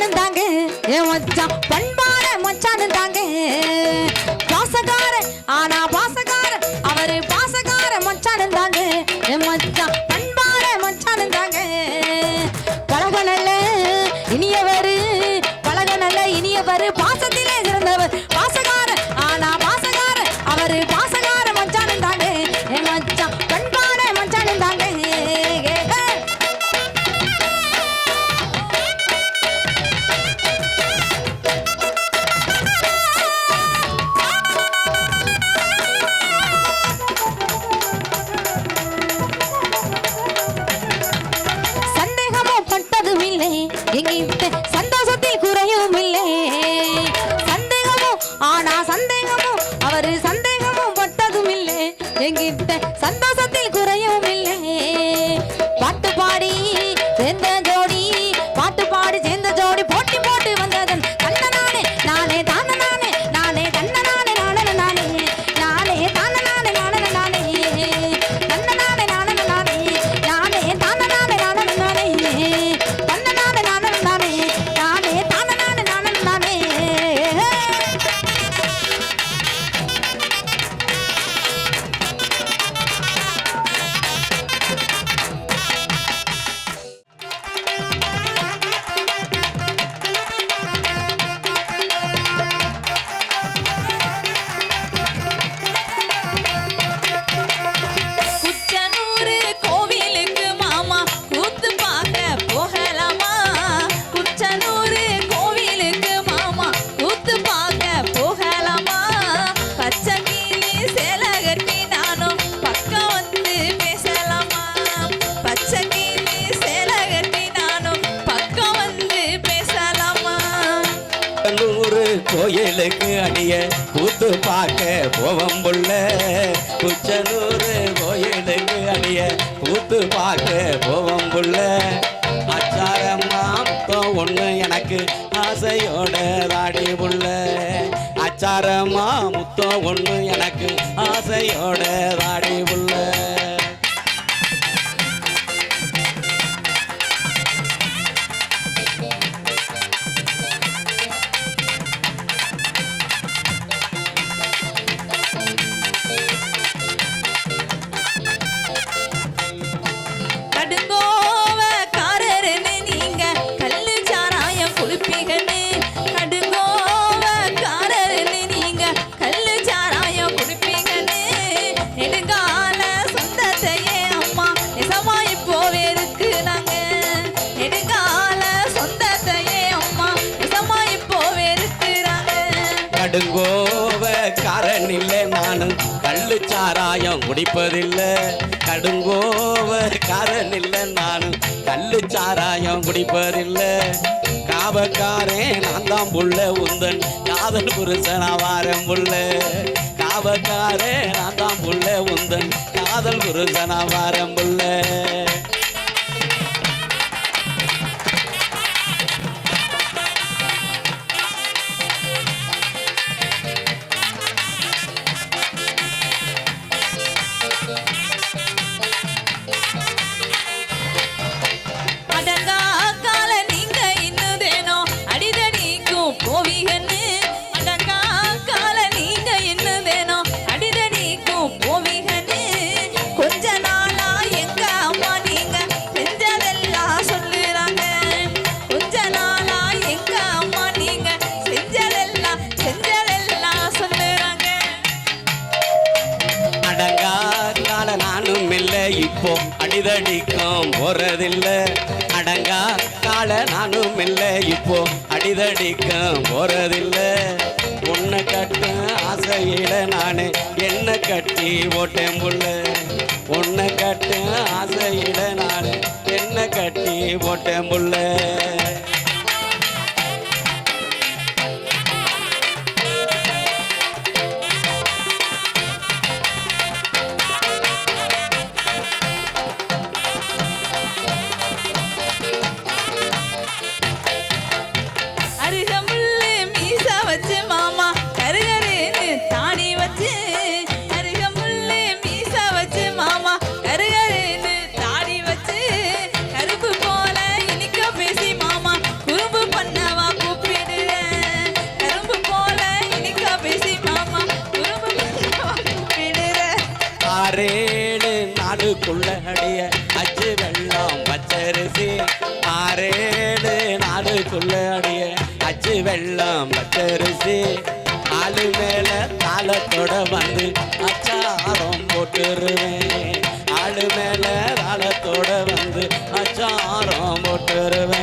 மச்சானு தாங்க ஏ மச்சான் பண்பான மச்சானு தாங்க பாசகார ஆனா பாசகார அவரு பாசகார மச்சானு தாங்க ஏ மச்சான் பண்பான மச்சானு தாங்க பழக இனியவர் கோயிலுக்கு அடிய கூத்து பார்க்க போவம் புள்ள குச்சனூறு கோயிலுக்கு அடிய கூத்து பார்க்க போவம் புள்ள அச்சாரம்மா முத்தம் ஒண்ணு எனக்கு ஆசையோட தாடி புள்ள. அச்சாரமா முத்தம் ஒன்று எனக்கு ஆசையோட தாடி புள்ள. குடிப்பதில்லை. கடுங்கோவர் காரன் இல்லை நானும் கல்லு சாராயம் குடிப்பதில்லை. காவக்காரே நான் தான் புள்ள. உந்தன் காதல் புருஷன் அவாரம் புள்ள. காவக்காரே நான் தான் புள்ள. உந்தன் காதல் புருஷன் அவாரம் புள்ள. அடிதடிக்கும் போறதில்ல. அடங்கா கால நானும் இல்லை. இப்போ அடிதடிக்கும் போறதில்ல. உன்னை கட்டு ஆசையில நானு என்ன கட்டி ஓட்டேன் புள்ள. உன்னை கட்டு ஆசையில நானு என்ன கட்டி ஓட்டேன் புள்ள. வெள்ளம் பச்சரிசி ஆறேழு நாளுக்குள்ள அடிய. அச்சு வெள்ளம் பச்சரிசி ஆளு மேல தாளத்தோட வந்து அச்சாரம் போட்டுருவேன். ஆளு மேல தாளத்தோட வந்து அச்சாரம் போட்டுருவேன்.